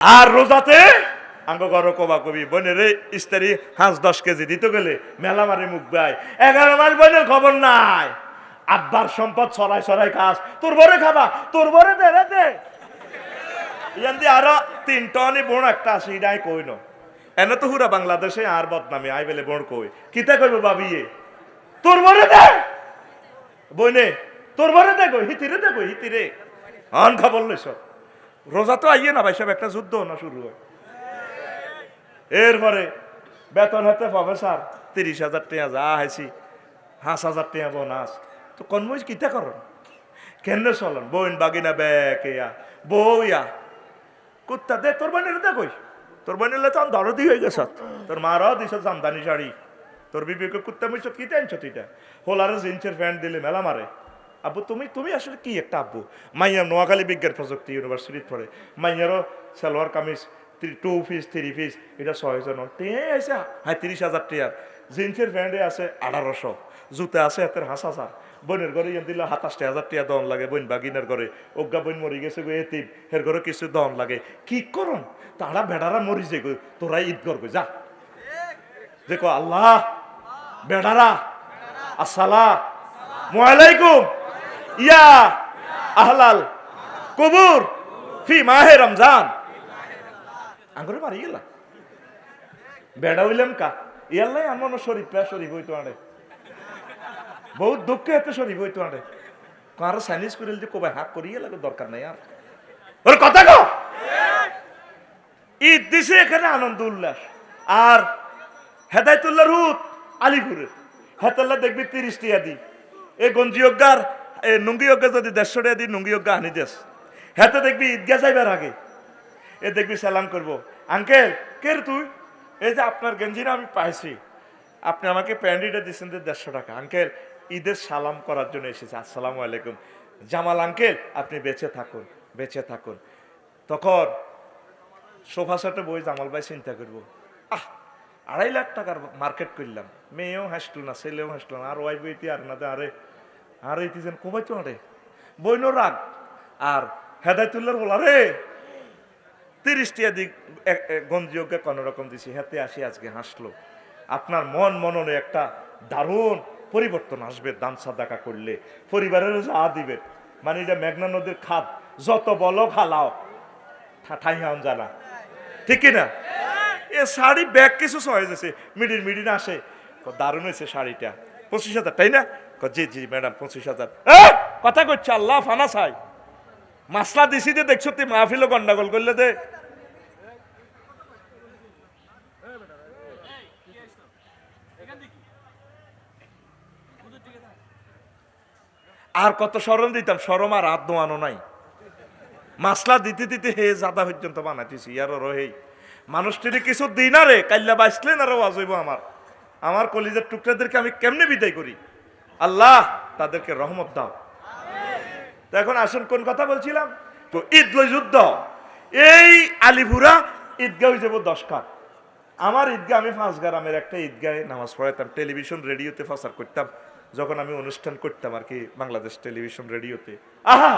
আর রোজাতে আঙ্গ গর কবা কবি, বোনের রে ইস্তারি হাঁস দশ কেজি দিতে গেলে মেলা মারে মুখ গায় এগারো মাস বোনের খবর নাই। আব্বার সম্পদ ছড়াই ছড়াই খাস। তোর বরে খাবা, তোর বরে দে রে দে। ইয়ান দিয়ে আরও তিন টনই বোন একটা আছে এটাই কই ন এনে তো হুরা বাংলাদেশে আর বদনামি, আই বেলে বোন কই। কিতা কইব বাবিয়ে তোর বরে দে! বইনে, তোর বরে দে কই হিতিরে দে কই হিতিরে। আন খবর লইছ। রোজা তো আইয়ে না ভাই, সব একটা যুদ্ধ না শুরু হয়। এরপরে বেতন হাতে প্রফেসর তিরিশ হাজার টাকা যা হাইছি হাঁস হাজার টাকা বোনাস তো কনমইজ কিতা করন কেন চলন বইন বাগিনা ব্যাক ইয়া ইয়া। কুত্তা দে, তোর বোনের দে কই? তোর বোনের তো দরদি হয়ে গেছ। তোর মারাও দিছ জামদানি শাড়ি। তোর বিবেকে কুত্তা মিছ কি টেনছ তুইটা হোলারে জিন্সের প্যান্ট দিলে মেলা মারে। আব্বু, তুমি তুমি আসলে কি একটা আব্বু? মাইয়া নোয়াখালী বিজ্ঞান প্রযুক্তি ইউনিভার্সিটিত পড়ে মাইয়ারও salwar kameez two piece three piece এটা ছয় জন তে আছে হ্যাঁ তিরিশ হাজার টিয়ার। জিন্সের প্যান্টে আছে আঠারোশো। জুতা আছে হাতের হাঁস হাজার বোনের ঘরে ইয়ান দিলে সাতাশটি হাজার টিয়া দন লাগে বোন বাগিনার ঘরে। অজ্ঞা বোন মরি গেছে গো এতিম। হের ঘরে কিছু দন লাগে। কি করন তারা বেড়ারা মরি যে গো। তোরা ঈদ করবে যা। দেখো, আল্লাহ, বেড়ারা আসসালা ওয়ালাইকুম। ইয়া আহলাল কবুর ফি মাহে রমজান। আঙ্গুরে মারি গেলা। বেড়া হইলাম কা? ইয়াল্লাই আমার শরীফ পে শরীফ হইতো আরে বহুত দুঃখে এতে শরীফ হইতো আরে কার সাইনিস করিল যে কবে হাক করিয়ে লাগে, দরকার নাই আর। ওর কথা কো ঈদ দিছে এখানে আনন্দ উল্লাস আর হেদায়তুল্লাহ রুত আলিপুরের হেতাল্লাহ দেখবি তিরিশ টিয়া দি এ গঞ্জি অজ্ঞার এ নুঙ্গি অজ্ঞা যদি দেড়শো টাকা দি নুঙ্গি অজ্ঞা আনি দেশ। হেতে দেখবি ঈদগা যাইবার আগে। এ দেখবি সালাম করব। আঙ্কেল, কে তুই? এই যে আপনার গেঞ্জিটা আমি পাইছি। আপনি আমাকে প্যান্ডিটা দিচ্ছেন যে দেড়শো টাকা। আঙ্কেল, ঈদের সালাম করার জন্য এসেছে। আসসালামু আলাইকুম। জামাল আঙ্কেল, আপনি বেঁচে থাকুন বেঁচে থাকুন। তখন সোফা সেটে বই জামাল ভাই চিন্তা করব। আহ, আড়াই লাখ টাকার মার্কেট করলাম। মেয়েও হাসলো না, ছেলেও হাসলো না, আর ওয়াই বইতে আর না আরে আর এই যেন কবাই তো আরে বইনো রাগ। আর হেদায়তুল্লার বলা রে? তিরিশটিয়া দিক গঞ্জিয়োগ্য কোনো রকম দিছি হাতে আসি আজকে হাসলো। আপনার মন মননে একটা দারুণ পরিবর্তন আসবে দান সাদাকা করলে। পরিবারের যা দিবে মানে এটা মেঘনা নদীর খাদ, যত বলো খালাও ঠাই হান জানা। ঠিক না এ শাড়ি ব্যাগ কিছু সহজ আছে, মিডিল মিডিল আসে। দারুণ হয়েছে শাড়িটা। পঁচিশ হাজার, তাই না? জি জি ম্যাডাম পঁচিশ হাজার। কথা করছে আল্লাহ ফানা চাই মাসলা দিছি যে দেখছ তুই মাহফিলও গন্ডাগোল করলে দে। আর কত সরম দিতাম সরম আর হাত দোয়ানো নাই। মাসলা দিতে দিতে হে জাদা পর্যন্ত বানাইতেছি ইয়ারও রহেই। মানুষটির কিছু দিন আরে কাল্লা বাঁচলেন আরও ওয়াজ হইব আমার। আমার কলিজার টুকরাদেরকে আমি কেমনে বিদায় করি? আল্লাহ তাদেরকে রহমত দাও। তো এখন আসুন, কোন কথা বলছিলাম? তো ঈদ যুদ্ধ। এই আলিপুরা ঈদগাহ যাব দশকার আমার ঈদগাহ আমি পাঁচ গ্রামের একটা ঈদগাহে নামাজ পড়াইতাম। টেলিভিশন, রেডিওতে প্রচার করতাম। যখন আমি অনুষ্ঠান করতাম আর কি, বাংলাদেশ টেলিভিশন, রেডিওতে। আহা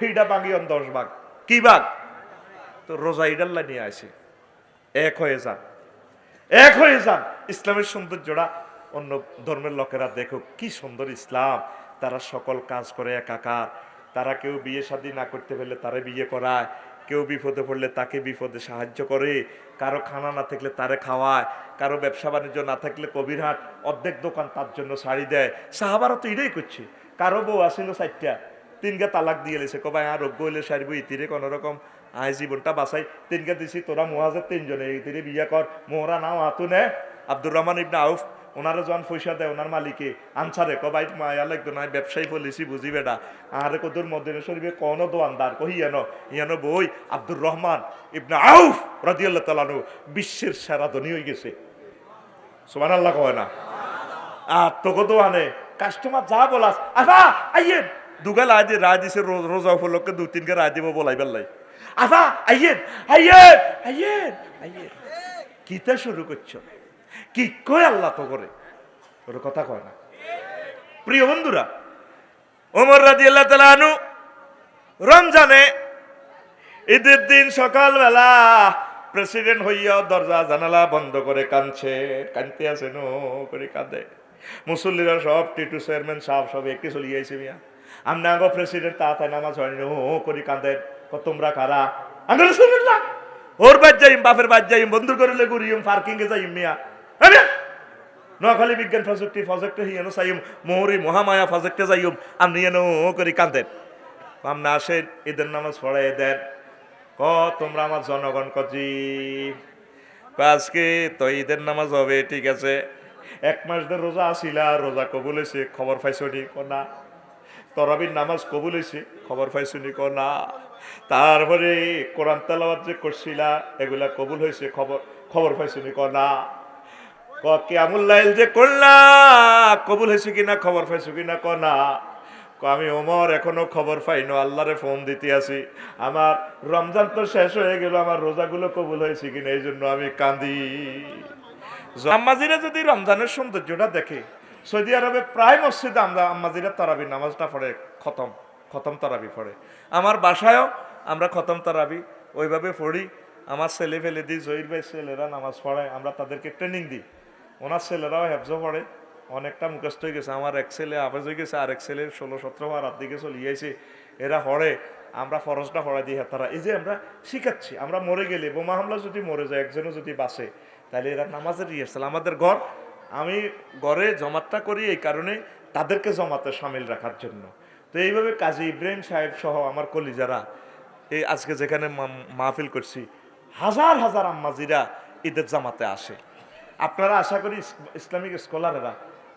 হিডা বাগিয়ন দশ বাঘ কি বাঘ তো রোজা ইডাল্লা নিয়ে আসে। এক হয়ে যান। এক হয়ে যান। ইসলামের সৌন্দর্যটা অন্য ধর্মের লোকেরা দেখো কি সুন্দর ইসলাম। তারা সকল কাজ করে একাকার। তারা কেউ বিয়ে শাদী না করতে পারলে তারে বিয়ে করায়। কেউ বিপদে পড়লে তাকে বিপদে সাহায্য করে। কারও খানা না থাকলে তারে খাওয়ায়। কারও ব্যবসা বাণিজ্য না থাকলে কবিরহাট অর্ধেক দোকান তার জন্য শাড়ি দেয়। সাহাবারা তো এটাই করছে। কারও বউ আসিল চারটা তিনকে তালাক দিয়ে লেছে। কবাই আর রোগ্য হইলে সারিব, ইতিরে কোনো রকম। আয়, জীবনটা বাঁচাই। তিনকে দিছি, তোরা মহাজের তিনজনে, ইতিরে বিয়ে কর। মোহরা নাও আতু নে আব্দুর রহমান ইবনা আউফ ওনারা যখন পয়সা দেয়, ওনার মালিকে, আনসারে কবাই মায়া লাগতো না ব্যবসায়ী পলিসি বুঝি বেটা। আর কদুর মদিনা শরীফে কোন দোয়ানদার, কহি ইয়ানো ইয়ানো বই, আব্দুর রহমান ইবনা আউফ রাদিয়াল্লাহু তাআলাহু বিশ্বের সেরা ধনী হয়ে গেছে। সুবহানাল্লাহ কয় না। আর তোকে আনে কাস্টমার যা বলাস, আফা, আইয়েন। দুগাল আজ রায় দিছে রোজ উপলক্ষে দু, তিনকে রায় দিব বলাই বেল্লাই। আফা, আইয়েন আইয়েন আইয়েন আইয়েন। কিতে শুরু করছ? কি কয় আল্লাহ তো করে? ওর কথা কয় না। প্রিয় বন্ধুরা, ওমর রাজি আল্লাহ তালু রমজানে ঈদের দিন সকালবেলা প্রেসিডেন্ট হইয়া দরজা জানালা বন্ধ করে কাঁদছে। কানতে আছে, নো করে কাঁদে। মুসল্লিরা সব টিটু চেয়ারম্যান সাহেব সব একটি চলিয়ে আইছে মিয়া। আমনা আগো প্রেসিডেন্ট তাড়াতাড়ি নামাজ হয়, নো করে কাঁদে। তোমরা কারা? শুনুল্লাহ ওর বাদ যাইম, বাপের বাদ যাইম বন্ধু করলে ঘুরিম পার্কিং এ যাইম মিয়া। নোয়াখালী বিজ্ঞান প্রযুক্তি প্রজেক্টে হিয়ানো চাইম মোহরি মহামায়া প্রজেক্টে যাইম আপনি এনো করি কাঁদেন আপনি আসেন, ঈদের নামাজ পড়াই দেন। ক, তোমরা আমার জনগণ কজি আজকে তো ঈদের নামাজ হবে, ঠিক আছে। এক মাস ধরে রোজা আসিলা, রোজা কবুল হয়েছে খবর পাইছো নি ক না? তরাবির নামাজ কবুল হয়েছে খবর পাইছো নি ক না? তারপরে কোরআন তালাবাদ যে করছিলা, এগুলা কবুল হয়েছে খবর খবর পাইছো নি ক না? ক কেমুল্লাইল যে করলা, কবুল হয়েছে কিনা, খবর পাইছো কিনা ক, না। আমি ওমর এখনও খবর পাইনো, আল্লাহরে ফোন দিতে আছি। আমার রমজান তো শেষ হয়ে গেল, আমার রোজাগুলো কবুল হয়েছে কিনা, এই জন্য আমি কান্দি। আম্মাজিরা যদি রমজানের সৌন্দর্যটা দেখে, সৌদি আরবে প্রায় মসজিদে আমরা আম্মাজিরা তারাবি নামাজটা পড়ে, খতম খতম তারাবি পড়ে। আমার বাসায়ও আমরা খতম তারাবি ওইভাবে পড়ি। আমার ছেলে ফেলে দিই, জহির ভাই ছেলেরা নামাজ পড়ায়, আমরা তাদেরকে ট্রেনিং দিই। ওনার ছেলেরাও হেফজ পড়ে। অনেকটা মুখস্থ হয়ে গেছে। আমার এক ছেলে আবেজ হয়ে গেছে, আর এক ছেলে ষোলো সতেরো বার রাত দিকে চলিয়েছে এরা পড়ে। আমরা ফরজটা পড়াই দিই তারা এই যে আমরা শিখাচ্ছি, আমরা মরে গেলে, বোমা হামলা যদি মরে যায়, একজনও যদি বাঁচে, তাহলে এরা নামাজের রিহার্সাল আমাদের ঘর, আমি ঘরে জমাতটা করি এই কারণে তাদেরকে জমাতে সামিল রাখার জন্য। তো এইভাবে কাজী ইব্রাহিম সাহেব সহ আমার কলিজারা, এই আজকে যেখানে মাহফিল করছি, হাজার হাজার আম্মাজিরা ঈদের জামাতে আসে। আপনারা আশা করি ইসলামিক স্কলারেরা,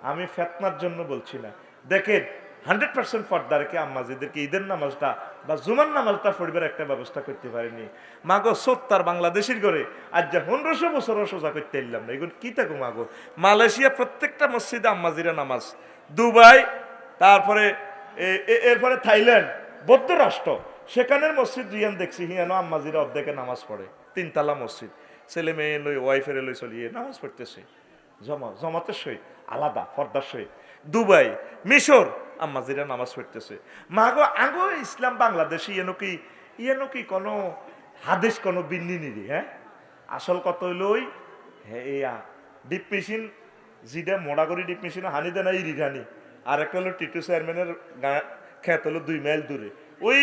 আমি ফেতনার জন্য বলছি না। দেখেন, হান্ড্রেড পার্সেন্ট ফর্দারকে আম্মাজিদেরকে ঈদের নামাজটা বা জুমার নামাজটা পড়বার একটা ব্যবস্থা করতে পারিনি। মাগো সত্তর বাংলাদেশের ঘরে আজ যা পনেরোশো বছরও সোজা করতে এলাম না। এগুলো কি থাকো মাগো? মালয়েশিয়া প্রত্যেকটা মসজিদে আম্মাজিরা নামাজ। দুবাই, তারপরে এরপরে থাইল্যান্ড, বৌদ্ধ রাষ্ট্র। সেখানের মসজিদ রিয়ান দেখছি, হিয়ানো আম্মাজিরা অর্ধেকে নামাজ পড়ে। তিনতলা মসজিদ। ছেলে মেয়ে লই ওয়াইফের লই চলিয়ে নামাজ পড়তেছে। জমা, জমাতের সহিত, আলাদা পর্দার সহিত। দুবাই, মিশর আম্মাজিরা নামাজ পড়তেছে। মাগো, আগো ইসলাম বাংলাদেশে ইয়েনো কি ইয়েনো কি কোনো হাদেশ কোনো বিন্নি নিরি হ্যাঁ? আসল কত লই হ্যাঁ ইয়া ডিপ মেশিন যেটা মোড়াগরি ডিপ মেশিন হানি দেনা ইরি হানি আর একটা হলো টিটু চেয়ারম্যানের খেত হলো দুই মাইল দূরে। ওই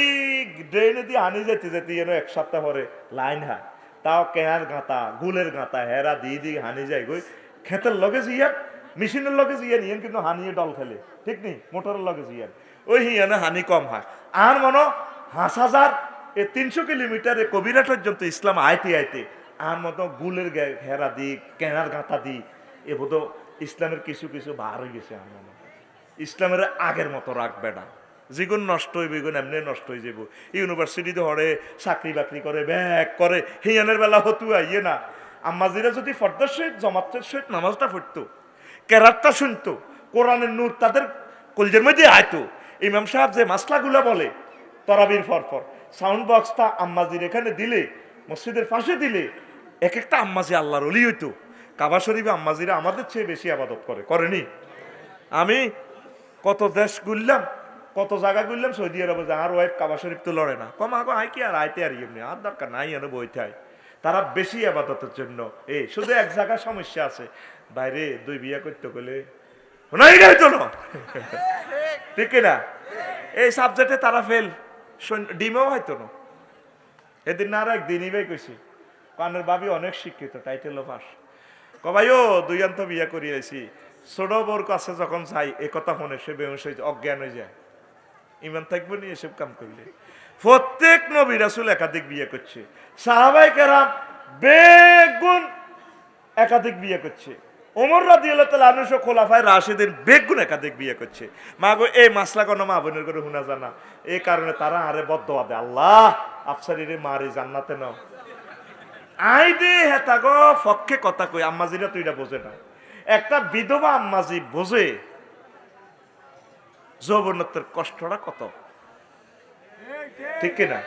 ড্রেনে দিয়ে হানি যেতে যেতে যেন এক সপ্তাহ পরে লাইন হা তাও কেনার গাঁতা গুলের গাঁতা হেরা দিয়ে দিয়ে হানি যায় গই। খেতের লগে জিয়ান, মেশিনের লগে জিয়ান, ইয়েন কিন্তু হানিয়ে ডল খেলে, ঠিক নেই? মোটরের লগে জিয়ান। ওই হিয়ানে হানি কম হয়। আর মনো হাঁস হাজার, এ তিনশো কিলোমিটার এ কবিরা পর্যন্ত ইসলাম আইতে আইতে, আর মতো গুলের ঘেরা দি, কেনার গাঁথা দি, এ বোধ ইসলামের কিছু কিছু বার হয়ে গেছে আমার। ইসলামের আগের মতো রাখবে না। যেগুন নষ্ট হইবে এগুন এমনি নষ্ট হয়ে যাব ইউনিভার্সিটিতে হরে চাকরি বাকরি করে, ব্যাগ করে, হিয়ানের বেলা হতু আইয়ে না। আম্মাজিরা যদি ফর্দার সহিত জমাতের সহিত নামাজটা পড়তো, কেরাতটা শুনতো, কোরআনের নূর তাদের কলজের মধ্যে আয়তো ইমাম সাহেব যে মাসলাগুলো বলে, তরাবির ফরফর সাউন্ড বক্সটা আম্মাজির এখানে দিলে, মসজিদের পাশে দিলে এক একটা আম্মাজি আল্লাহর অলি হইতো। কাবা শরীফে আম্মাজিরা আমাদের চেয়ে বেশি আবাদত করে, করেনি। আমি কত দেশ ঘুরলাম কত জায়গা ঘুরলাম, সৌদি আরবে যে আর ওয়াইফ কাবা শরীফ তো লড়ে না। কম আগো আই কি আর আইতে আর এমনি আর দরকার নাই, এনে বইতে তারা বেশি আবাদতের জন্য। এই, শুধু এক জায়গায় সমস্যা আছে। বাইরে দুই বিয়া করতে গেলে নাই নাই তো ঠিক না এই সাবজেক্টে তারা ফেল ডিমেও হয়তো না। এদিন না আর একদিনই ভাই কইছি কানের বাবি অনেক শিক্ষিত টাইটেল পাস কবাইও দুই আন্ত বিয়া করিয়েছি। ছোট বউর কাছে যখন যাই, এ কথা শুনে সে বেহুশ অজ্ঞান হয়ে যায়। ইমান থাকবে নি এসব কাম করলে। প্রত্যেক নবী রাসুল একাধিক বিয়ে করছে। সাহাবাই কেরাম বেগুন একাধিক বিয়ে করছে। ওমর রাদি আল্লাহ তালা আনুষ খোলাফায় রাশেদের বেগুন একাধিক বিয়ে করছে। মা গো, এই মাসলা কোনো মা বোনের করে শুনা জানা এই কারণে তারা আরে বদ্ধ দে আল্লাহ, আফসারিরে মারি জান্নাতে নাও। আই দে হেতা গো ফক্ষে কথা কই, আম্মাজিরা তুই এটা বোঝে না। একটা বিধবা আম্মাজি বোঝে যৌবনত্বের কষ্টটা কত? ঠিক কিনা?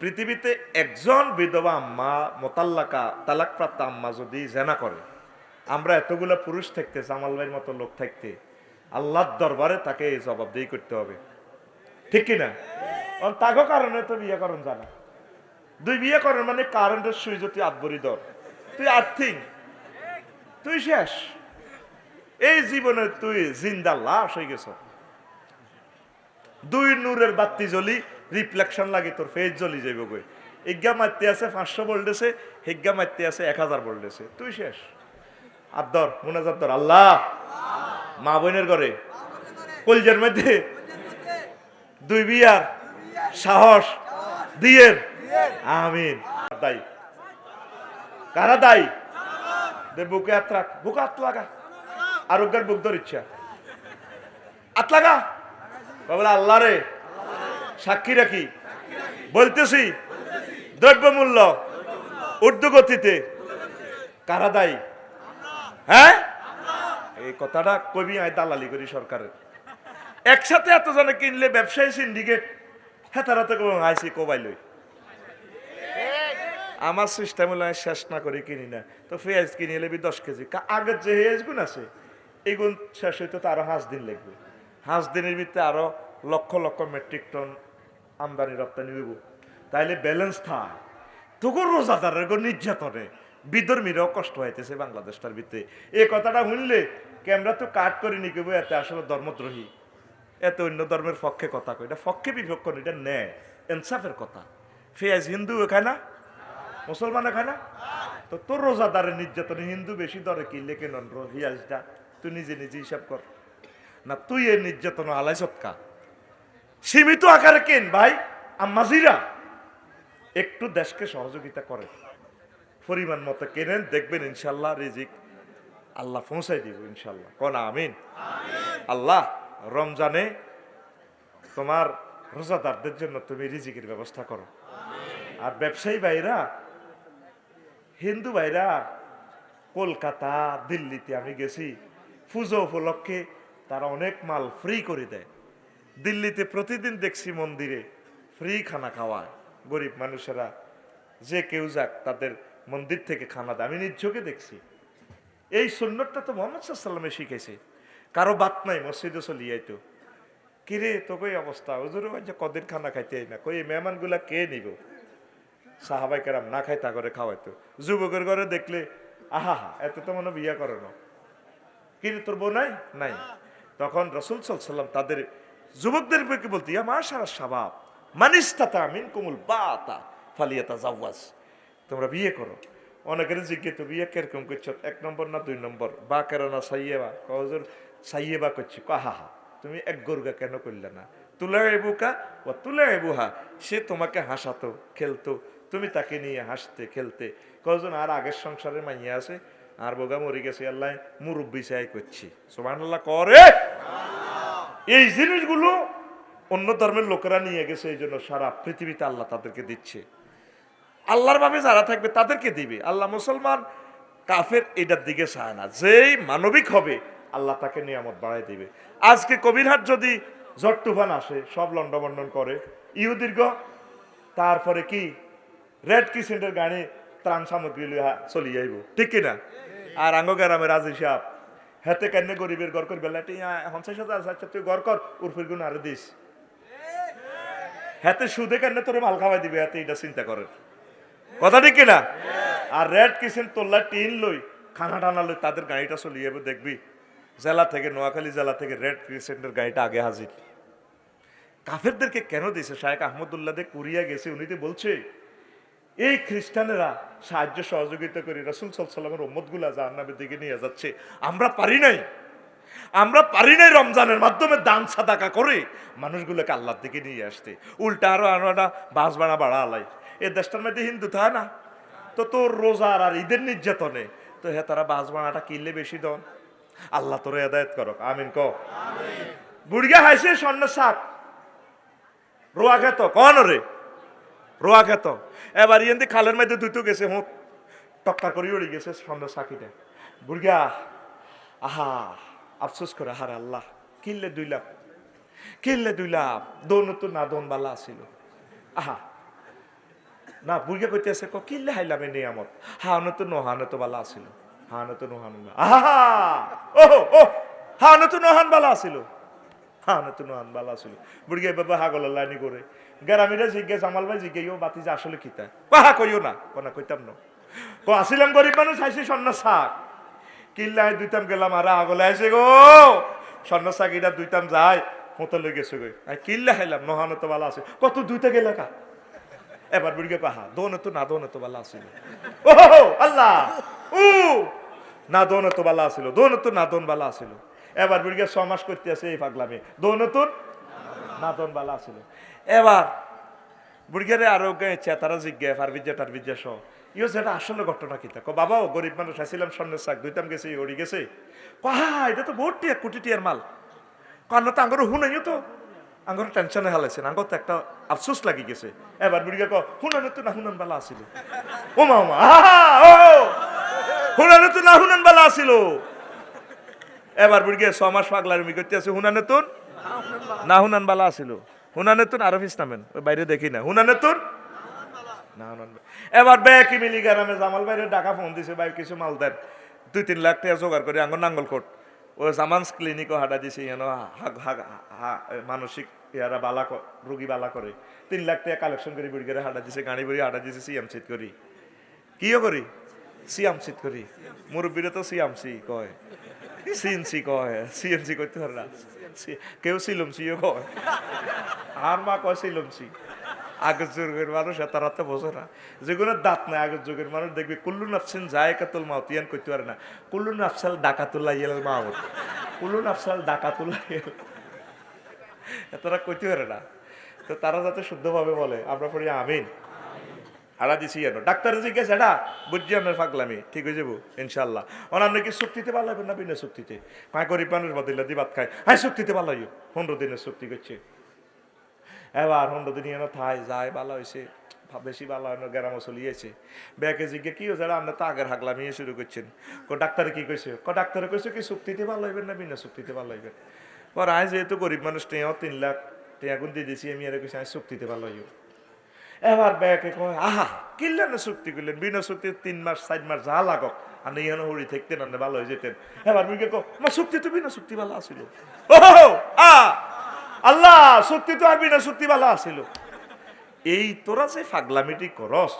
পৃথিবীতে একজন বিধবা আম্মা, মোতাল্লাকা, তালাকপ্রাপ্ত আম্মা যদি জেনা করে, আমরা এতগুলো পুরুষ থাকতে, জামাল ভাইয়ের মতো লোক থাকতে, আল্লাহর দরবারে তাকে জবাবদেহি করতে হবে। ঠিক কিনা? তাগো কারণে তো বিয়ে করুন জানা। দুই বিয়ে করার মানে কারেন্টের সুইচ তুই আটবরি ধর তুই আর্থিং তুই শেষ। এই জীবনে তুই জিন্দা লাশ হয়ে গেছ। দুই নূরের বাতি জ্বলি রিফ্লেকশন লাগে তোর ফেস জ্বলি যাইব গই ইজ্ঞা মারতে আছে পাঁচশো ভোল্টেছে হিজ্ঞা মারতে আছে এক হাজার ভোল্টেছে তুই শেষ। আদর মুনাজার দর আল্লাহ! মা বোনের ঘরে? কলজের মধ্যে? দুই বিয়ার? সাহস? দিয়েন আমিন। দাই কারা দাই দে বুকে হাত বুকে হাত লাগা। আরোগ্যের বুক ধর ইচ্ছা। হাত লাগা। বাবলা, আল্লাহ রে। সাক্ষী রাখি। বলতেছি, দ্রব্যমূল্য ঊর্ধ্বগতিতে কারা দায়ী হ্যাঁ? এই কথাটা কবি আয় দালালি করি সরকারের। একসাথে এত জনে কিনলে ব্যবসায়ী সিন্ডিকেট হেতারাতে আইসি কোবাই লই। আমার সিস্টেম হলো শেষ না করে কিনি না। তো পেঁয়াজ কিনে এলে দশ কেজি। আগের যে পেঁয়াজ গুণ আছে এগুন শেষ হইতে তো আরও পাঁচ দিন লাগবে। পাঁচ দিনের ভিতরে আরও লক্ষ লক্ষ মেট্রিক টন আমদানি রপ্তানি হইব। তাইলে ব্যালেন্স থাক। তখন রোজাদারের নির্যাতনে বিধর্মীরাও কষ্ট হইতেছে বাংলাদেশটার ভিতরে। এই কথাটা শুনলে ক্যামেরা তো কাট করে নি কেবো এতে আসলে ধর্মদ্রোহী। এত অন্য ধর্মের পক্ষে কথা কই এটা পক্ষে বিপক্ষ এটা ন্যায়, ইনসাফের কথা। ফেয়াজ হিন্দু খায় না? মুসলমানে খায় না? তো তোর রোজাদারের নির্যাতনে হিন্দু বেশি দরে কি লেখে নন তুই নিজে নিজে হিসাব কর। না তুই এই নির্যাতন আলাই সৎকা? সীমিত আকারে কেন ভাই? আম্মাজিরা একটু দেশকে সহযোগিতা করে পরিমাণ মতো কেনেন দেখবেন ইনশাল্লাহ রিজিক আল্লাহ পৌঁছাই দিব ইনশাল্লাহ। কোন আমিন। আল্লাহ রমজানে তোমার রোজাদারদের জন্য তুমি রিজিকের ব্যবস্থা করো। আর ব্যবসায়ী ভাইরা হিন্দু ভাইরা কলকাতা দিল্লিতে আমি গেছি পুজো উপলক্ষে তারা অনেক মাল ফ্রি করে দেয়। দিল্লিতে প্রতিদিন দেখছি মন্দিরে ফ্রি খানা খাওয়ায়। গরিব মানুষেরা যে কেউ যাক তাদের মন্দির থেকে খানা দেয়। আমি নিজ দেখছি। এই সুন্নতটা তো মোহাম্মদ সাল্লামে শিখেছে। কারও বাত নাই, মসজিদে চলিয়াই তো। কিরে তো কই অবস্থা? হুজুর যে কদিন খানা খাইতে না। কই মেহমানগুলা কে নিব? সাহাবাই কেরাম না খাই তা করে খাওয়াইতো যুবকের ঘরে দেখলে আহা হা এত তো মনে বিয়া করে না কিন্তু তোর বউ নাই? নাই। তখন রসুল সাল্লাম তাদের যুবকদের বইকে বলতে, ইয়া মা সারা স্বভাব মানিস্তাতা মিন কুমুল বাতা ফালিয়াতা জাওয়াজ তোমরা বিয়ে করো। অনেকের জিজ্ঞেস বিয়ে কীরকম করছ? এক নম্বর না দুই নম্বর? বা কেন না সাইয়েবা? কজর সাইয়েবা করছি। কাহা হা তুমি এক গরুগা কেন করলে না? তুলে এবুকা ও তুলে এবুহা সে তোমাকে হাসাতো, খেলতো, তুমি তাকে নিয়ে হাসতে, খেলতে। কজন আর আগের সংসারে মাইয়া আছে, আর বোগা মরে গেছে, আল্লাহ মুরব্বী চাই করছি। সোমান আল্লাহ করে। এই জিনিসগুলো অন্য ধর্মের লোকেরা নিয়ে গেছে, এই জন্য সারা পৃথিবীতে আল্লাহ তাদেরকে দিচ্ছে। আল্লাহর ভাবে যারা থাকবে তাদেরকে দিবে। আল্লাহ মুসলমান, কাফের এটার দিকে চায় না। যেই মানবিক হবে, আল্লাহ তাকে নিয়ামত বাড়াই দিবে। আজকে কবিরহাট যদি ঝড় তুফান আসে, সব লন্ডবন্ডন করে। ইহুদীর্ঘ তারপরে কি? রেড কিসেন্টের গাড়ি ত্রাণ সামগ্রী লইয়া চলি যাইব ঠিক কিনা? আর আঙ্গ গ্রামে রাজি সাহেব হেতে কেন গরিবের ঘর কর বেলাটি পঞ্চাশ হাজার আচ্ছা তুই ঘর কর উর্ফির গুণ আরও দিস। হাতে সুদে কেন তোরে মাল খাওয়াই দিবে, হাতে এটা চিন্তা করেন কথা ঠিক কিনা? আর রেড কিচেন তোল্লা টিন লই, খানা টানা লই, তাদের গাড়িটা চলিয়ে যাবে দেখবি, জেলা থেকে, নোয়াখালী জেলা থেকে রেড ক্রিসেন্টের গাড়িটা আগে হাজির। কাফেরদেরকে কেন দিয়েছে শায়েক আহমদুল্লাহ দে কুরিয়া গেছে, উনি তো বলছে এই খ্রিস্টানেরা সাহায্য সহযোগিতা করে রসুল সাল্লামের ওম্মদগুলা জাহান্নামের দিকে নিয়ে যাচ্ছে। আমরা পারি নাই। আমরা পারি নাই রমজানের মাধ্যমে দান সাদাকা করে মানুষগুলোকে আল্লাহর দিকে নিয়ে আসতে। উল্টা আরও আরও একটা বাস বানা বাড়া আলাই। এ দেশটার মধ্যে হিন্দু থাকে না? তো তোর রোজার আর ঈদের নির্যাতনে তো হে তারা বাস বানাটা কিনলে বেশি দন আল্লাহ তোর হেদায়ত করক। আমিন ক বুড়িয়া হাইছে স্বর্ণ শাক। রোয়া খেত কন রে? রোয়া খেত। এবার ইয়েন্দি খালের মধ্যে দুটো গেছে হোক টক্কা করে উড়ে গেছে স্বর্ণ সাকিটা বুড়িয়া, আহা, আফসোস করে হার আল্লাহ, কিনলে দুই লাভ, কিনলে দুই লাভ, দোন তো না দোন বালা আছিল। আহা, না, বুড়িয়া কইতে আছে, ক, কিনলে হাইলামে নিয়ামত। হানো তো নহানো তো বালা আছিল। হানো তো নহান আহা ও ও হানো তো নহান বালা আছিল। হ্যাঁ না তুমি আন ভালো আসলো বুড়িয়ে বাবা হাগলের লাইনি করে। গ্রামীরা জিজ্ঞেস, আমাল ভাই, জিজ্ঞেস বাতি যে আসলে কিতা হা, কইও না। কোনা কইতাম না। কো আসিলাম, গরিব মানুষ আইসি স্বর্ণ শাক কিল্লায় দুইতাম গেলাম, আর আগলে আইসে গো। স্বর্ণ শাক এটা দুইতাম যায় হোটেলে গেছে গই আর কিল্লা খাইলাম, নহানো তো ভালো আছে। কত দুইটা গেলে কা? এবার বুড়িয়ে পাহা দোনে তো না দোনে তো ভালো আসিল ও আল্লাহ, উ, না দোনে তো ভালো আসিল দোনে তো না দোন ভালো আসিল এবার বুড়িয়ে সমাস করতে আছে এই পাগলামে। দোনে তো না দোন ভালো আসিল এবার বুড়িয়ারে আরও গেছে তারা জিজ্ঞে ফারবিজা টারবিজা সহ। ইও যেটা আসলে ঘটনা ক বাবাও গরিব মানুষ আসছিলাম স্বর্ণের শাক, দুইতাম গেছে ওড়ি গেছে। কহা এটা তো বহুত টিয়া, কোটি টিয়ার মাল। কারণ তো আঙ্গর হুনাইও তো। আঙ্গর টেনশনে হালাইছে আঙ্গর তো একটা আফসোস লাগি গেছে। এবার বুড়িয়া ক হুনানো তো না হুনান বালা আসিল ও মা মা আহা, ও হুনানো তো না হুনান বালা আসিল এবার বুড়িয়া ছ মাস পাগলার মি করতে আছে। হুনানে তুন না, হুনান বালা আসিল হুনানে তুন আরও ফিস নামেন। ওই বাইরে দেখি না। হুনানে তুন না, হুনান এবার ব্যাকি মিলি গ্রামে জামাল বাইরে ডাকা ফোন দিছে, ভাই, কিছু মাল দেন। দুই তিন লাখ টাকা জোগাড় করে, আঙ্গর নাঙ্গল কোট। ও জামানস ক্লিনিকও হাঁটা দিছে যেন মানসিক ইয়ারা বালা ক- রুগী বালা করে। তিন লাখ টাকা কালেকশন করে বুড়ি করে হাঁটা দিছে, গাড়ি বুড়ি হাঁটা দিছে সিএম সিট করি। কিও করি? সিএম সিট করি। মুরব্বীরা তো সিএমসি কয়। সিএনসি কয় সিএনসি করতে পারে না। কেউ সিলমসিও কয়। আর মা কয় সিলম সি আগের যুগের মানুষ তারা তো বোঝে না। যেগুলো দাঁত নাই, আগের যুগের মানুষ দেখবি, কুল্লু নাফসিন যায় কাতুল মাউত, ইয়ান করতে পারে না। কুল্লু নাফসাল ডাকাতুল্লাহ ইয়েল মাউত। কুল্লু নাফসাল ডাকাতুল্লাহ ইয়েল তারা কইতে পারে না। তো তারা যাতে শুদ্ধভাবে বলে, আমরা পড়ি আমিন। হারা দিছি কেন ডাক্তার জিজ্ঞেস এটা বুঝছি আপনার ফাগলামি ঠিক হয়ে যাব ইনশাল্লাহ ওর আপনি কি চুক্তিতে হবে না বিনা চুক্তিতে? কাঁ গরিব মানুষ বদিল্লা দি ভাত খায়। হ্যাঁ চুক্তিতে হইও পনেরো দিনের চুক্তি করছে। এবার পনেরো দিন এনে থাই যায়, ভালো হয়েছে। বেশি ভালো হয় গ্রাম চলিয়েছে। ব্যাকে জিজ্ঞে কি হয়েছে? আপনি তো আগের হাগলামি শুরু করছেন। কো, ডাক্তারে কি কইছে? ক, ডাক্তারে কইছে কি চুক্তিতে ভালো হইবেন না বিনা চুক্তিতে ভালো হইবেন পর আয় যেহেতু গরিব মানুষ টেয়াও তিন লাখ টেয়া গুণ দিয়ে দিয়েছি আমি আর কইছি আমি চুক্তিতে ভালো হইব এবার ব্যাকে কয়, আহা কিনলেন চুক্তি করলেন, বিনা চুক্তি তিন মাস, চার মাস যা লাগক। আপনি ইহানো হরি থাকতেন আপনি ভালো হয়ে যেতেন। এবার মুখে কো মা, চুক্তি তো বিনা চুক্তি ভালো আসিল আ, আল্লাহ, চুক্তি তো আর বিনা চুক্তি ভালো আসিল এই তোরা যে ফাগলামিটি করস,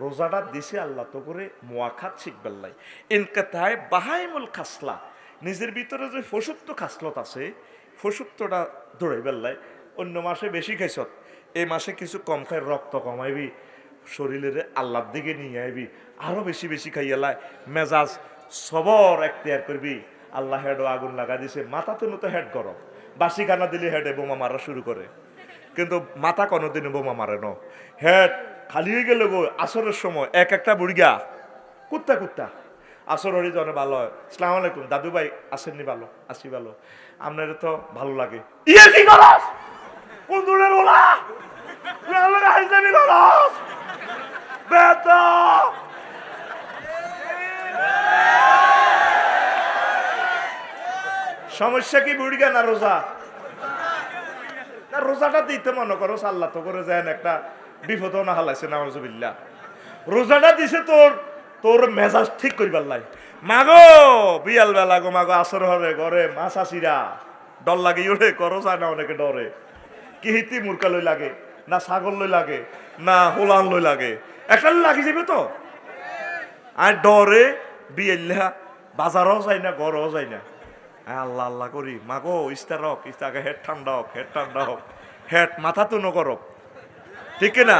রোজাটা দিছে আল্লাহ তো করে মোয়াখাত শিখবার লাই। এনকাতায় বাহাইমুল খাসলা, নিজের ভিতরে যে ফসুত্ব খাসলত আছে ফসুত্বটা দৌড়াইবার লাই। অন্য মাসে বেশি খাইছত। এই মাসে কিছু কম খাই রক্ত কমাইবি, শরীরের আল্লাহর দিকে নিয়ে আইবি, আরও বেশি বেশি খাইয়ালাই মেজাজ সবর এখতিয়ার করবি। আল্লাহ হেডও আগুন লাগা দিছে, মাথা তো তো হেড গরম বাসি খানা দিলে হেডে বোমা মারা শুরু করে। কিন্তু মাথা কোনোদিন বোমা মারে ন। হেড খালি হয়ে গেল গো, আসরের সময়, এক একটা বুড়িগা, কুত্তা কুত্তা। আসর হরি জনে ভালো হয়। সালাম আলাইকুম দাদু ভাই আসেননি ভালো, আসি ভালো। আপনার তো ভালো লাগে। ইয়ে কি সমস্যা কি বুড়িগা না রোজা? না, রোজাটা দিতে মনে করো আল্লাহ তো করে যায় একটা বিপদ না হালাইছে নামাজবিল্লা রোজাটা দিছে তোর তোর মেজাজ ঠিক করিবার লাই। মাগো বিয়াল বেলা গো মাগো, আসর হরে ঘরে, মাছ আসিরা। ডর লাগে ওরে করো যায় না অনেকে ডরে। কি হিতি মুরকা লই লাগে, না ছাগল লই লাগে, না হোলান লই লাগে। একটা লাগি যাবে তো? আর ডরে বিয়েল্লা বাজারও যায় না ঘরও যায় না। আল্লাহ আল্লাহ করি মাগো ইস্তার হোক ইস্তাকে হেড ঠান্ডা হোক হেড ঠান্ডা হোক হেড মাথা তো নকরক ঠিক না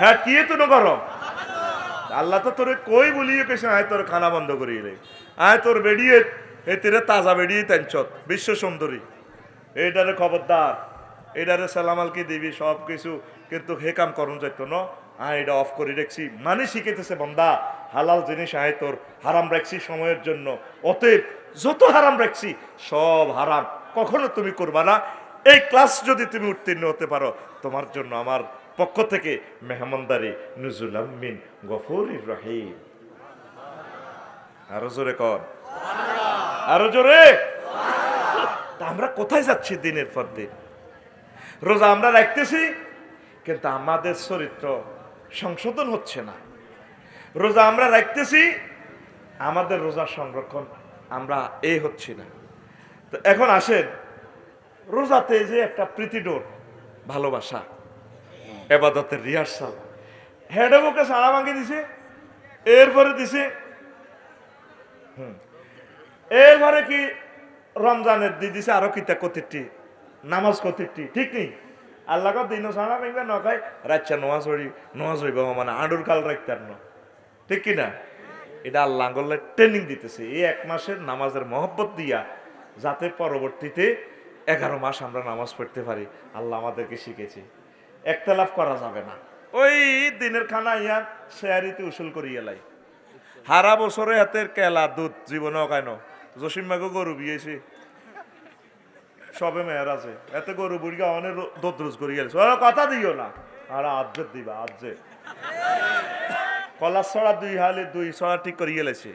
হেড কি তো নকরক আল্লাহ তো তোরে কই বলিয়ে কেছে আয় তোর খানা বন্ধ করিয়ে রে আয় তোর বেরিয়ে এ তেরে তাজা বেরিয়ে তেঞ্চত বিশ্ব সুন্দরী এইটারে খবরদার এইটারে সালামালকে দিবি, সব কিছু। কিন্তু হে কাম করুন যাইতো ন, আয় এটা অফ করে রাখছি। মানে শিখেতেছে বন্দা, হালাল জিনিস আয় তোর, হারাম রাখছি সময়ের জন্য। অতএব যত হারাম রাখছি, সব হারাম। কখনো তুমি করবা না। এই ক্লাস যদি তুমি উত্তীর্ণ হতে পারো, তোমার জন্য আমার পক্ষ থেকে মেহমানদারি নুজুল আমিন গফুর রহিম। আরও জোরে কর। আরও জোরে। আমরা কোথায় যাচ্ছি দিনের পর দিন? রোজা আমরা রাখতেছি, কিন্তু আমাদের চরিত্র সংশোধন হচ্ছে না রোজা আমরা রাখতেছি, আমাদের রোজার সংরক্ষণ আমরা এ হচ্ছি না তো এখন আসেন, রোজাতে যে একটা প্রীতিডোর ভালোবাসা, এবাদতের রিহার্সাল হেডে মুখে সারা ভাঙি দিছে, এরপরে দিছে, হুম। এরপরে কি রমজানের দিয়ে দিছে আরও কিতা কতিরটি নামাজ কতিরটি ঠিক নেই। আল্লাহ দিন সারা ভাঙবে নখাই রাচ্চা নোয়াজ হরি নোয়াজ হইব মানে আডুর কাল রাখতার ন। ঠিক কি না এটা আল্লাহ আঙ্গলের ট্রেনিং দিতেছে। এই এক মাসের নামাজের মহব্বত দিয়া যাতে পরবর্তীতে এগারো মাস আমরা নামাজ পড়তে পারি। আল্লাহ আমাদেরকে শিখেছে। একতলাফ করা যাবে না। ওই দিনের খানা ইয়া শেয়ারিতে উসুল করিয়ে লাই। হারা বছরে হাতের কেলা দুধ জীবনে কেন জসিম মাগো গরু বিয়েছে। সবে মেয়ের আছে। এত গরু বুড়িগা অনেক দুধ রোজ করিয়ে গেছে ওরা কথা দিও না। আর আজ্জের দিবা আজ্জে কলার ছড়া দুই হালে দুই ছড়া ঠিক করিয়ে গেলেছে।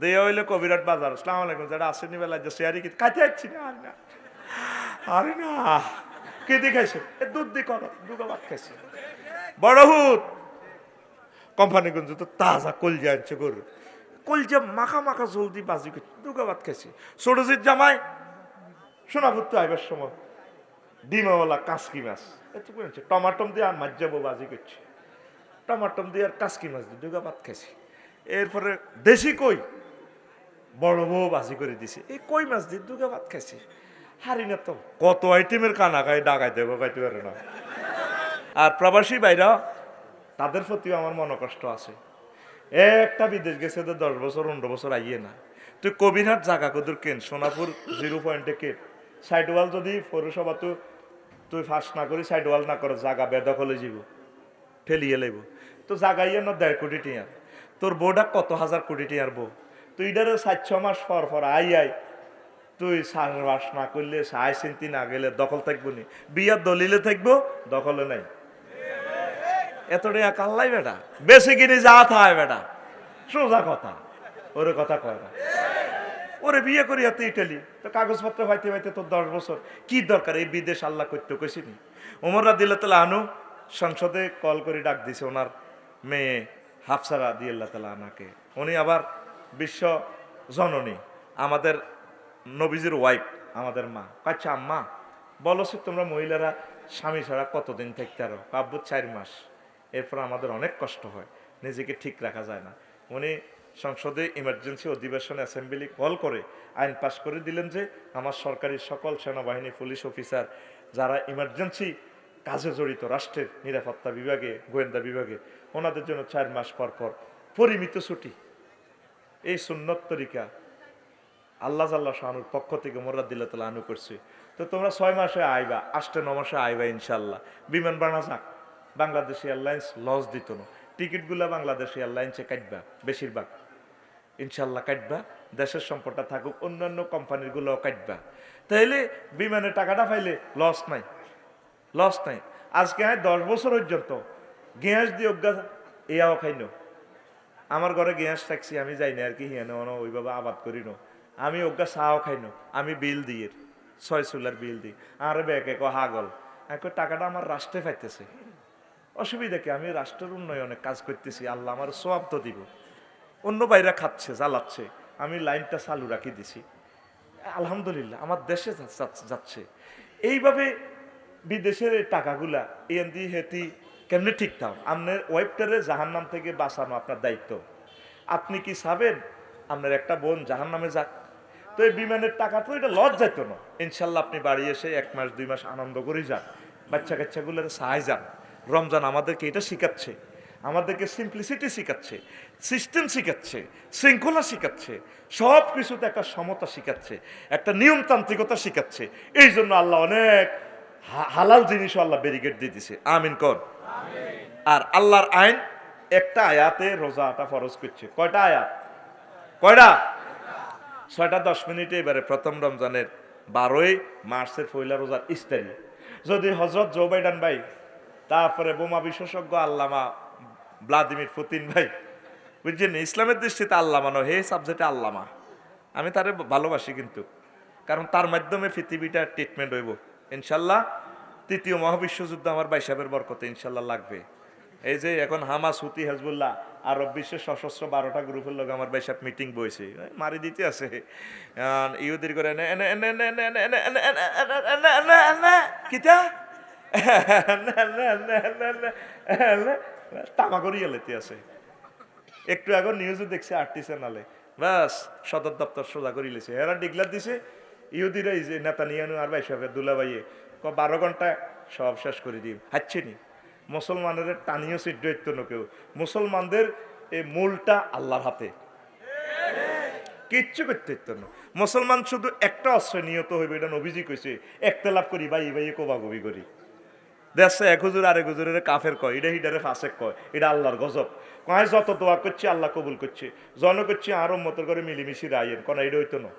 দেয়া হইলে কবিরাট বাজার। সালাম আলাইকুম যেটা আসেনি বেলা যে শেয়ারি কি খাইতে যাচ্ছি না, আর না। আরে না। কে খাইছে? এ দুধ দিয়ে করো দুটো ভাত খাইছে। বড় হুত। কোম্পানিগঞ্জ তো তাজা কলজা আনছে গরু। কলজা মাখা মাখা জলদি বাজি করছে দুটো ভাত খাইছে। ছোটজির জামাই সোনাপুর তো আইবার সময়। ডিমাওয়ালা কাসকি মাছ। এত করেছে টমাটম দিয়ে আর মাছ যাব বাজি করছে। টমাটম দিয়ে আর কাসকি মাছ দিয়ে দুগা ভাত খাইছি। এরপরে দেশি কই? বড় বউ বাজি করে দিছে। এই কই মাছ দিয়ে দুগা ভাত খাইছি। হারি না তো। কত আইটেমের কানা খাই ডাকাই দেবো, খাইতে পারে না। আর প্রবাসী বাইরা তাদের প্রতিও আমার মন কষ্ট আছে। একটা বিদেশ গেছে তো দশ বছর, পনেরো বছর আইয়ে না। তুই কবিরহাট জাগা কদুর কেন? সোনাপুর জিরো পয়েন্টে কেন? সাইড ওয়াল যদি পৌরসভা তো তুই ফাঁস না করি সাইড ওয়াল না করো জাগা বেদখলে যাব ঠেলিয়ে লাইব। তো জাগাইয়ে না দেড় কোটি টিয়ার তোর বউটা কত হাজার কোটি টিয়ার বউ? তুই ইডারে সাত, ছ মাস পর পর আই আই, তুই চাষবাস না করলে সাই চিন্তি না গেলে দখল থাকব নি। বিয়ার দলিলে থাকব, দখলে নাই। এত টাকা কাল্লাই বেটা। বেশি কিনে যা থায় বেটা। সোজা কথা। ওরে কথা কয় না। ওরে বিয়ে করি এত ইটালি তো কাগজপত্র পাইতে পাইতে তোর দশ বছর। কি দরকার? এই বিদেশ আল্লাহ করতে কইসিনি ওমররা দিল্লা তালা আনু সংসদে কল করে ডাক দিছে ওনার মেয়ে হাফসারা দিয়াল্লা তালা আনাকে উনি আবার বিশ্ব জননী, আমাদের নবীজির ওয়াইফ আমাদের মা। আচ্ছা আম্মা, বলো তোমরা মহিলারা স্বামী ছাড়া কতদিন থাকতে আরও কাব্য চার মাস। এরপর আমাদের অনেক কষ্ট হয়, নিজেকে ঠিক রাখা যায় না। উনি সংসদে ইমার্জেন্সি অধিবেশন অ্যাসেম্বলি কল করে আইন পাশ করে দিলেন যে আমার সরকারি সকল সেনাবাহিনী, পুলিশ অফিসার যারা ইমার্জেন্সি কাজে জড়িত, রাষ্ট্রের নিরাপত্তা বিভাগে, গোয়েন্দা বিভাগে, ওনাদের জন্য চার মাস পর পর পরিমিত ছুটি। এই সুন্নত তরিকা আল্লাহ আল্লাহ শাহানুর পক্ষ থেকে মোর্রাদ দিল্লা তালা আনু করছে। তো তোমরা ছয় মাসে আইবা, আষ্টে ন মাসে আইবা ইনশাল্লাহ বিমান বানা যাক। বাংলাদেশ এয়ারলাইন্স লস দিত না। টিকিটগুলা বাংলাদেশ এয়ারলাইন্সে কাটবা, বেশিরভাগ। ইনশাল্লাহ কাটবা, দেশের সম্পদটা থাকুক, অন্যান্য কোম্পানিগুলোও কাটবা। তাইলে বিমানের টাকাটা পাইলে লস নাই লস নাই। আজকে হ্যাঁ দশ বছর পর্যন্ত গ্যাস দিয়ে অজ্ঞা এয়াও খাইনো। আমার ঘরে গ্যাস থাকছি, আমি যাই না, আর কি হিয়ানো ওইভাবে আবাদ করি না আমি অজ্ঞা চাও খাই না আমি বিল দিয়ে ছয় চুলার বিল দিই। আর ব্যাকে ক হাগল এক টাকাটা আমার রাষ্ট্রে পাইতেছে। অসুবিধা কি? আমি রাষ্ট্রের উন্নয়নে কাজ করতেছি, আল্লাহ আমার সোয়াব তো দিব। অন্য বাইরা খাচ্ছে, জ্বালাচ্ছে। আমি লাইনটা চালু রাখি দিছি। আলহামদুলিল্লাহ, আমার দেশে যাচ্ছে। এইভাবে বিদেশের এই টাকাগুলা এনদি, হেতি কেমনি ঠিক থাও আপনার ওয়েবটারে জাহান নাম থেকে বাঁচানো আপনার দায়িত্ব। আপনি কি সাবেন? আপনার একটা বোন জাহান নামে যাক। তো এই বিমানের টাকা তো এটা লজ যাইতো না। ইনশাল্লাহ আপনি বাড়ি এসে এক মাস, দুই মাস আনন্দ করে যান। বাচ্চা কাচ্চাগুলোর সাহায্য যান। রমজান আমাদেরকে এটা শিখাচ্ছে। আমাদেরকে সিম্পলিসিটি শিখাচ্ছে সিস্টেম শিখাচ্ছে শৃঙ্খলা শিখাচ্ছে সব কিছুতে একটা সমতা শিখাচ্ছে একটা নিয়মতান্ত্রিকতা শিখাচ্ছে। এই জন্য আল্লাহ অনেক হালাল জিনিসও আল্লাহ ব্যারিকেড দিয়ে দিছে। আমিন কর। আর আল্লাহর আইন একটা আয়াতে রোজাটা ফরজ করছে। কয়টা আয়াত? কয়টা? ছয়টা দশ মিনিটে এবারে প্রথম রমজানের বারোই মার্চের পয়লা রোজার ইস্তারি। যদি হজরত জো বাইডান ভাই তারপরে বোমা বিশেষজ্ঞ আল্লামা ভ্লাদিমির পুতিন ভাই বুঝছেন ইসলামের দৃষ্টিতে আল্লামা নয় হে সাবজেক্টে আল্লামা আমি তারে ভালোবাসি কিন্তু কারণ তার মাধ্যমে পৃথিবীটা ট্রিটমেন্ট হইব ইনশাল্লাহ তৃতীয় মহাবিশ্বযুদ্ধ আমার ভাই সাহেবের বরকতে ইনশাল্লাহ লাগবে এই যে এখন হামাস হুতি হাজবুল্লাহ আরব বিশ্বের সশস্ত্র বারোটা গ্রুপের লোক আমার ভাই সাহেব মিটিং বইছে মারি দিতে আছে ইহুদির করে কিতা তামা করিয়া আছে। একটু আগে নিউজে দেখছে আর্টিসে নালে বাস, সদর দপ্তর সোজা করে লিছে। এরা ডিগলার দিছে, ইহুদিরা এই যে নেতা নিয়ে আর ভাই সাহেব দুলাভাইয়ে ক বারো ঘণ্টা সব শেষ করে দিই হাচ্ছে নি। মুসলমানের টানিও সিদ্ধ হইতো কেউ। মুসলমানদের এই মূলটা আল্লাহর হাতে। কিচ্ছু করতে হইতো না। মুসলমান শুধু একটা অস্ত্র নিহত হইবে, এটা নবীজি কইছে, একতে লাভ করি, ভাই ভাই কোবাগবি করি। দেখছে এক হুজুর আরেক হুজুরের কাফের কয়, এটা হিডারে ফাঁসেক কয়, এটা আল্লাহর গজব। কয়, যত দোয়া করছে আল্লাহ কবুল করছে। জন করছে আরও মতো করে মিলিমিশি রায়ের কোন এটা হইতো না।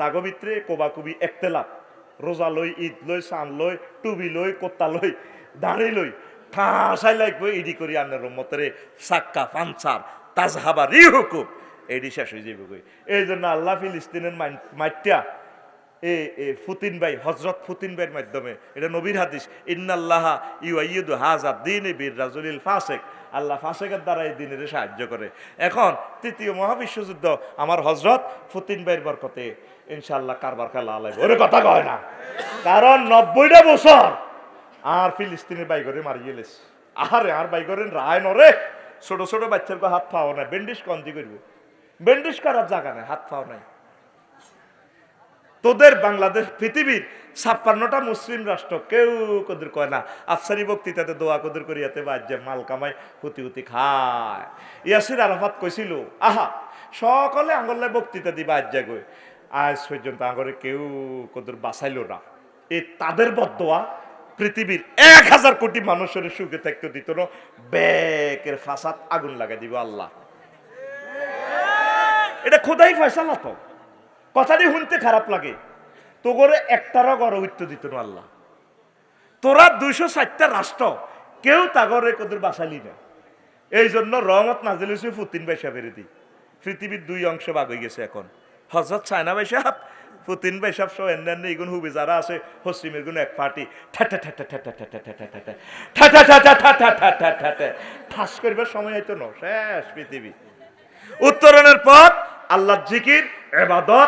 তাগো ভিতরে কোবাকুবি একতেলাপ। রোজা লই, ঈদ লই সান লই টুবি লই, কোত্তা লই, দাঁড়ি লই, ঠাসাই লাগবে, ইডি করি আন্নার মতরে সাক্কা পাঞ্চার তাজহাবা রি হুকুম এডি শেষ হয়ে যাবে এই জন্য আল্লাহ ফিলিস্তিনের মাইটিয়া এ ফুতিন ভাই হজরত ফুতিন ভাইয়ের মাধ্যমে। এটা নবীর হাদিস। ইন্নাল্লাহা ইউআইয়ুদু হাজা দিন বীর রাজুলিল ফাসেক। আল্লাহ ফাসেকের দ্বারা এই দিনের সাহায্য করে। এখন তৃতীয় মহাবিশ্বযুদ্ধ, আমার হজরত ফুতিন ভাইয়ের বরকতে ইনশাল্লাহ কারবার খেলা আলাইব। ওরে কথা কয় না। কারণ নব্বইটা বছর আর ফিলিস্তিনের বাইগরে মারি গেলেস আরে আর বাইগরে রায় নরে ছোট ছোট বাচ্চার হাত পাও না বেন্ডিস কন্দি করব? বেন্ডিস করার জায়গা নাই, হাত পাও নাই। তোদের বাংলাদেশ, পৃথিবীর ছাপ্পান্নটা মুসলিম রাষ্ট্র কেউ কদের কয় না। আফসারি বক্তৃতাতে দোয়া কদের করিয়াতে বাজ্যে মাল কামাই হুতি হুতি খায়। ইয়াসির আরাফাত কইছিল, আহা, সকলে আঙ্গলে বক্তৃতা দিবা আজ্যা গই আজ পর্যন্ত আঙ্গরে কেউ কদের বাঁচাইল না। এই তাদের বদোয়া পৃথিবীর এক হাজার কোটি মানুষের সুখে থাকতে দিত না। ব্যাকের ফাসাদ আগুন লাগাই দিব আল্লাহ। এটা খোদাই ফয়সালা তো। কথাটি শুনতে খারাপ লাগে তো করে একটারও উত্তর দিত না আল্লাহ তোরা দুইশো ষাটটা রাষ্ট্র কেউ তাগরে কদের বাসালি না এই জন্য রহমত নাজিল হয়েছে ফুতিন বাইসা বেড়ে দিই পৃথিবীর দুই অংশ ভাগ হয়ে গেছে এখন হজরত চায়না বাইসাব পুতিন বাইসাব সহ অন্যান্য এগুন হুবি যারা আছে পশ্চিমের গুণ এক পার্টি ঠাটা ঠাটা ঠাটা ঠাটা ঠাটা ঠাটা ঠাটা ঠাটা ঠাটা ঠাটা ঠাটা ঠাস করিবার সময় হয়তো ন শেষ পৃথিবী উত্তরণের পথ আল্লাহ জিকির এবাদত